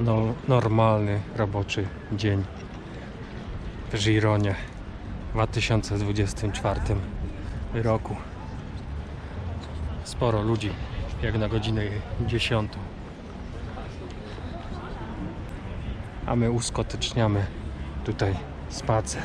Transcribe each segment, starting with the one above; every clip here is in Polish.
no, normalny roboczy dzień w Gironie w 2024 roku. Sporo ludzi, jak na godzinę 10. A my uskuteczniamy tutaj spacer.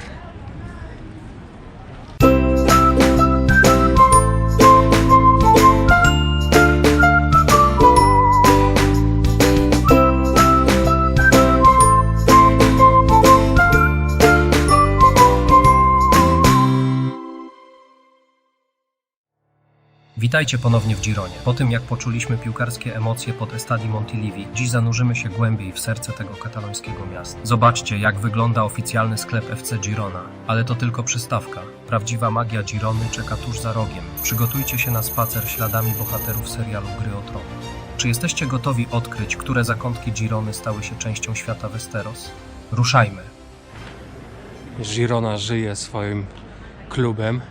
Witajcie ponownie w Gironie. Po tym jak poczuliśmy piłkarskie emocje pod Estadi Montilivi, dziś zanurzymy się głębiej w serce tego katalońskiego miasta. Zobaczcie, jak wygląda oficjalny sklep FC Girona. Ale to tylko przystawka. Prawdziwa magia Girony czeka tuż za rogiem. Przygotujcie się na spacer śladami bohaterów serialu Gry o Tron. Czy jesteście gotowi odkryć, które zakątki Girony stały się częścią świata Westeros? Ruszajmy! Girona żyje swoim klubem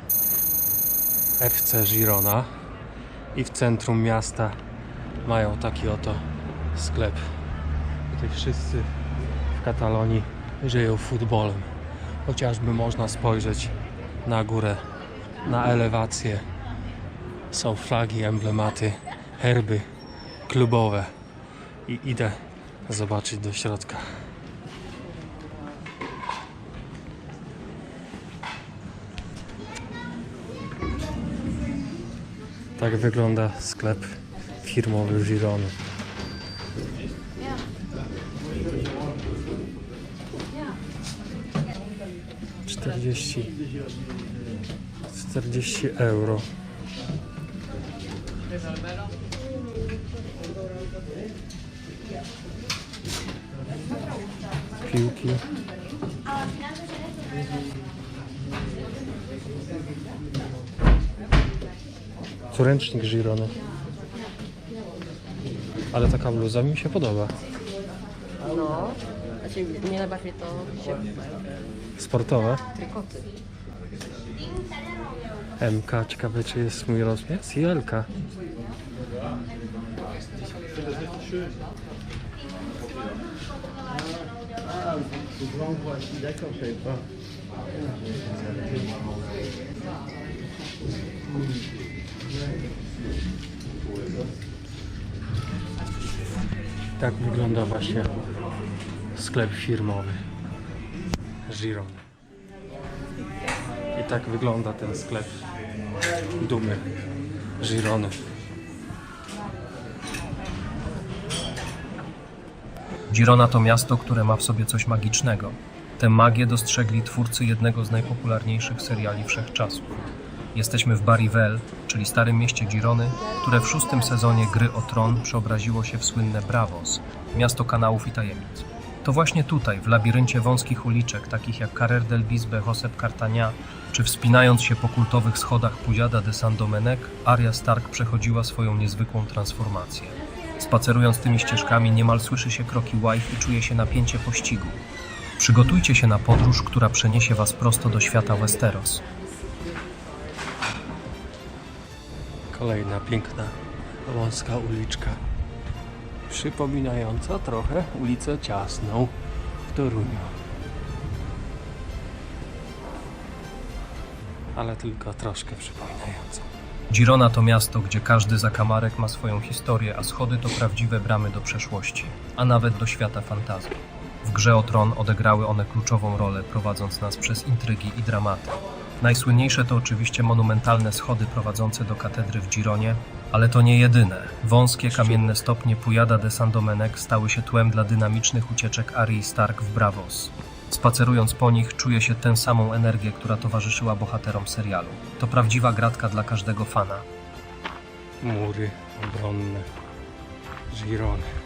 FC Girona i w centrum miasta mają taki oto sklep. Tutaj wszyscy w Katalonii żyją futbolem. Chociażby można spojrzeć na górę, na elewację. Są flagi, emblematy, herby klubowe. I idę zobaczyć do środka. Tak wygląda sklep firmowy Girony. Czterdzieści. Czterdzieści euro. Piłki. Ręcznik Girony. Ale taka bluza mi się podoba. No, znaczy mnie najbardziej to się Sportowe. trykoty. MK, ciekawe czy jest mój rozmiar? I LK. Tak wygląda właśnie sklep firmowy Giron. I tak wygląda ten sklep dumy Girony. Girona to miasto, które ma w sobie coś magicznego. Tę magię dostrzegli twórcy jednego z najpopularniejszych seriali wszechczasów. Jesteśmy w Barivel, czyli starym mieście Girony, które w szóstym sezonie Gry o Tron przeobraziło się w słynne Bravos, miasto kanałów i tajemnic. To właśnie tutaj, w labiryncie wąskich uliczek, takich jak Carrer del Bisbe, Josep Cartagna, czy wspinając się po kultowych schodach Pujada de San Domenech, Arya Stark przechodziła swoją niezwykłą transformację. Spacerując tymi ścieżkami niemal słyszy się kroki wife i czuje się napięcie pościgu. Przygotujcie się na podróż, która przeniesie was prosto do świata Westeros. Kolejna piękna, wąska uliczka. Przypominająca trochę ulicę Ciasną w Toruniu. Ale tylko troszkę przypominająca. Girona to miasto, gdzie każdy zakamarek ma swoją historię, a schody to prawdziwe bramy do przeszłości, a nawet do świata fantazji. W grze o tron odegrały one kluczową rolę, prowadząc nas przez intrygi i dramaty. Najsłynniejsze to oczywiście monumentalne schody prowadzące do katedry w Gironie, ale to nie jedyne. Wąskie kamienne stopnie Pujada de San Domenech stały się tłem dla dynamicznych ucieczek Aryi Stark w Bravos. Spacerując po nich, czuje się tę samą energię, która towarzyszyła bohaterom serialu. To prawdziwa gratka dla każdego fana. Mury obronne Girony.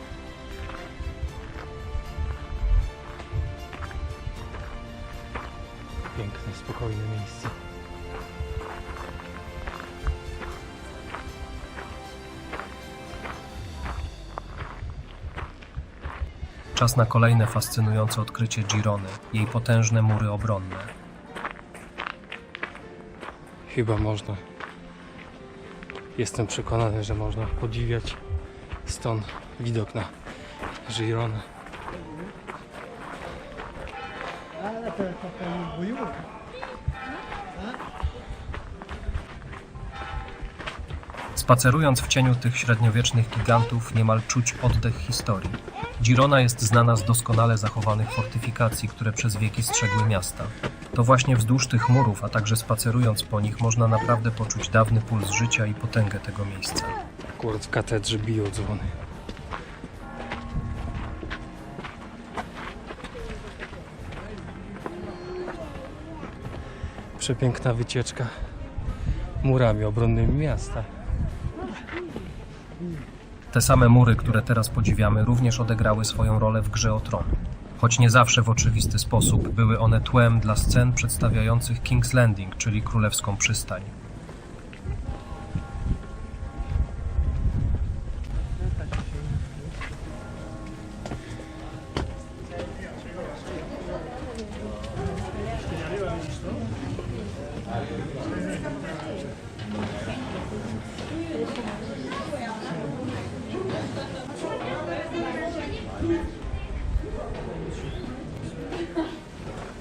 Piękne, spokojne miejsce. Czas na kolejne fascynujące odkrycie Girony, jej potężne mury obronne. Chyba można. Jestem przekonany, że można podziwiać stąd widok na Gironę. Spacerując w cieniu tych średniowiecznych gigantów, niemal czuć oddech historii. Girona jest znana z doskonale zachowanych fortyfikacji, które przez wieki strzegły miasta. To właśnie wzdłuż tych murów, a także spacerując po nich, można naprawdę poczuć dawny puls życia i potęgę tego miejsca. Akurat w katedrze biją dzwony. Przepiękna wycieczka murami obronnymi miasta. Te same mury, które teraz podziwiamy, również odegrały swoją rolę w grze o tron. Choć nie zawsze w oczywisty sposób, były one tłem dla scen przedstawiających King's Landing, czyli królewską przystań.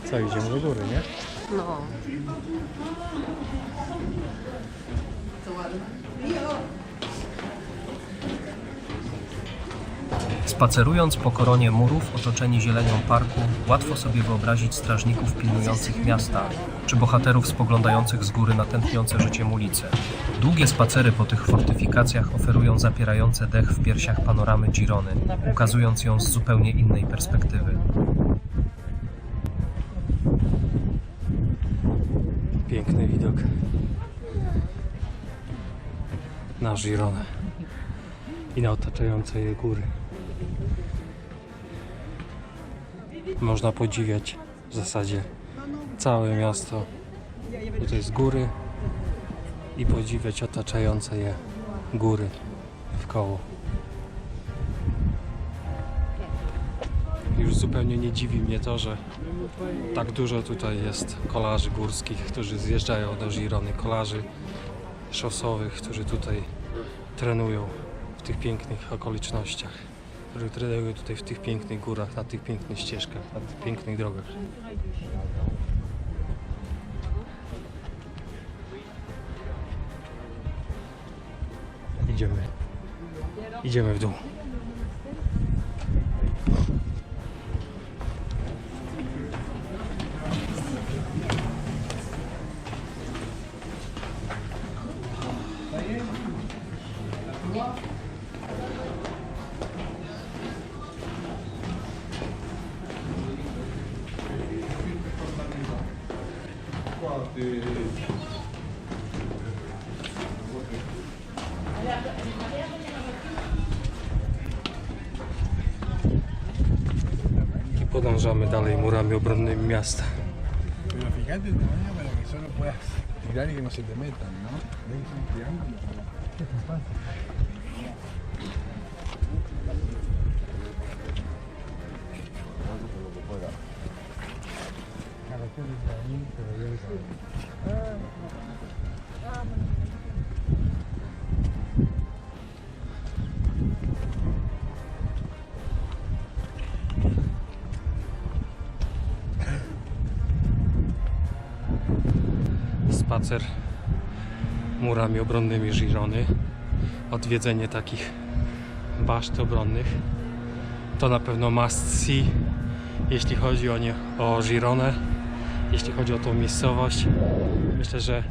Co, idziemy do góry, nie? No. Spacerując po koronie murów otoczeni zielenią parku, łatwo sobie wyobrazić strażników pilnujących miasta, czy bohaterów spoglądających z góry na tętniące życiem ulice. Długie spacery po tych fortyfikacjach oferują zapierające dech w piersiach panoramy Girony, ukazując ją z zupełnie innej perspektywy. Piękny widok na Gironę i na otaczające je góry. Można podziwiać w zasadzie całe miasto. Tutaj z góry i podziwiać otaczające je góry w koło. Już zupełnie nie dziwi mnie to, że tak dużo tutaj jest kolarzy górskich, którzy zjeżdżają do Girony, kolarzy szosowych, którzy tutaj trenują w tych pięknych okolicznościach, którzy trenują tutaj w tych pięknych górach, na tych pięknych ścieżkach, na tych pięknych drogach. Idziemy. Idziemy w dół. Podążamy dalej murami obronnymi miasta. Pero fíjate el tamaño para que solo puedas tirar y que no se te metan, ¿no? Que son triángulos. Claro, que desde ahí te veías ahí. Spacer murami obronnymi Girony, odwiedzenie takich baszt obronnych. To na pewno must see, jeśli chodzi o, nie, o Gironę, jeśli chodzi o tą miejscowość. Myślę, że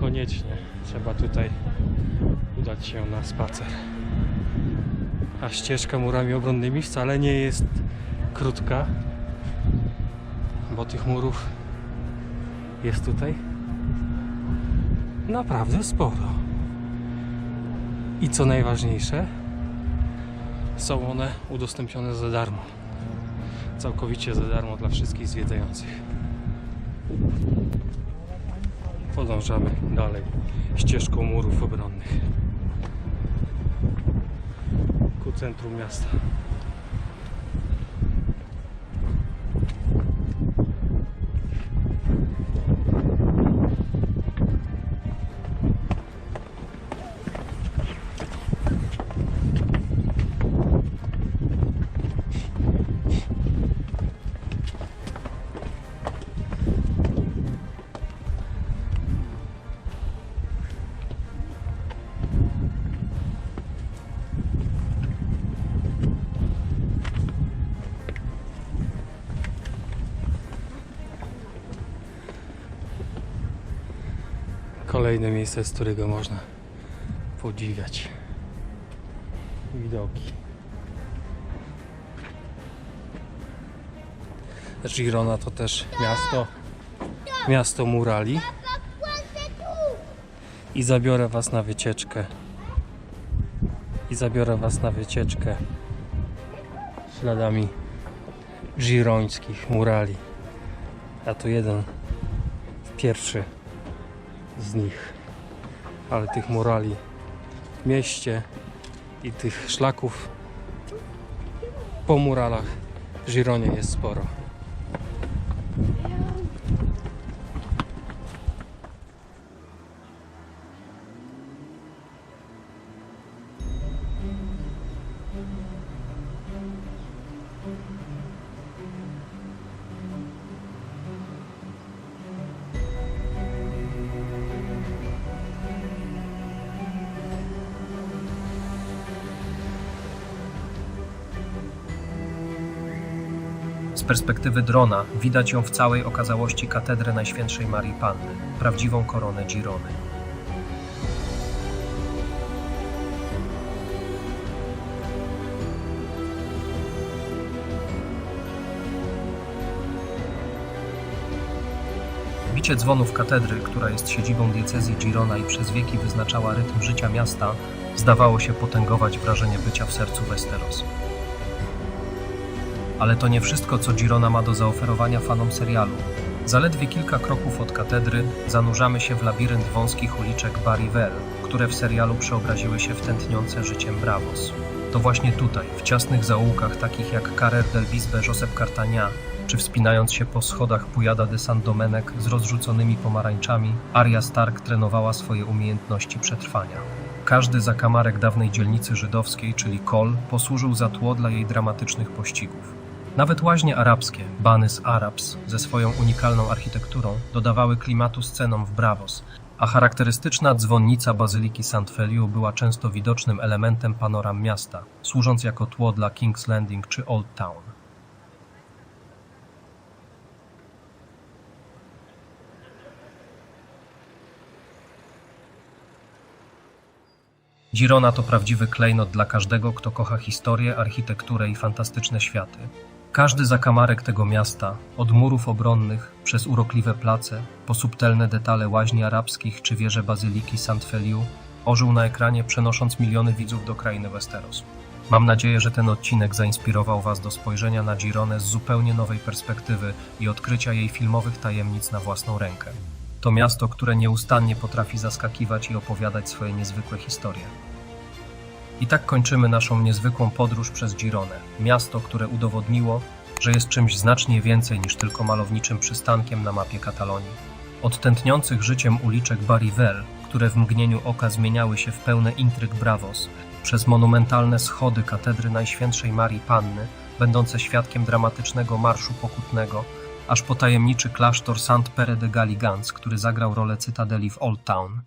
koniecznie trzeba tutaj udać się na spacer. A ścieżka murami obronnymi wcale nie jest krótka, bo tych murów jest tutaj naprawdę sporo. I co najważniejsze, są one udostępnione za darmo. Całkowicie za darmo dla wszystkich zwiedzających. Podążamy dalej ścieżką murów obronnych ku centrum miasta. Kolejne miejsce, z którego można podziwiać widoki. Girona to też miasto, miasto murali. I zabiorę Was na wycieczkę. I zabiorę Was na wycieczkę śladami girońskich murali. A to jeden pierwszy z nich. Ale tych murali w mieście i tych szlaków po muralach w Gironie jest sporo. Perspektywy drona widać ją w całej okazałości katedrę Najświętszej Marii Panny, prawdziwą koronę Girony. Bicie dzwonów katedry, która jest siedzibą diecezji Girona i przez wieki wyznaczała rytm życia miasta, zdawało się potęgować wrażenie bycia w sercu Westeros. Ale to nie wszystko, co Girona ma do zaoferowania fanom serialu. Zaledwie kilka kroków od katedry zanurzamy się w labirynt wąskich uliczek Barivel, które w serialu przeobraziły się w tętniące życiem Bravos. To właśnie tutaj, w ciasnych zaułkach takich jak Carrer del Bisbe Josep Cartagna, czy wspinając się po schodach Pujada de San Domenek z rozrzuconymi pomarańczami, Arya Stark trenowała swoje umiejętności przetrwania. Każdy zakamarek dawnej dzielnicy żydowskiej, czyli Kol, posłużył za tło dla jej dramatycznych pościgów. Nawet łaźnie arabskie, Banys Arabs, ze swoją unikalną architekturą, dodawały klimatu scenom w Bravos, a charakterystyczna dzwonnica Bazyliki St. Feliu była często widocznym elementem panoram miasta, służąc jako tło dla King's Landing czy Old Town. Girona to prawdziwy klejnot dla każdego, kto kocha historię, architekturę i fantastyczne światy. Każdy zakamarek tego miasta, od murów obronnych, przez urokliwe place, po subtelne detale łaźni arabskich czy wieże bazyliki St. Feliu, ożył na ekranie, przenosząc miliony widzów do krainy Westeros. Mam nadzieję, że ten odcinek zainspirował Was do spojrzenia na Gironę z zupełnie nowej perspektywy i odkrycia jej filmowych tajemnic na własną rękę. To miasto, które nieustannie potrafi zaskakiwać i opowiadać swoje niezwykłe historie. I tak kończymy naszą niezwykłą podróż przez Gironę, miasto, które udowodniło, że jest czymś znacznie więcej niż tylko malowniczym przystankiem na mapie Katalonii. Od tętniących życiem uliczek Barivel, które w mgnieniu oka zmieniały się w pełne intryg Bravos, przez monumentalne schody katedry Najświętszej Marii Panny, będące świadkiem dramatycznego marszu pokutnego, aż po tajemniczy klasztor St. Pere de Galigans, który zagrał rolę cytadeli w Old Town,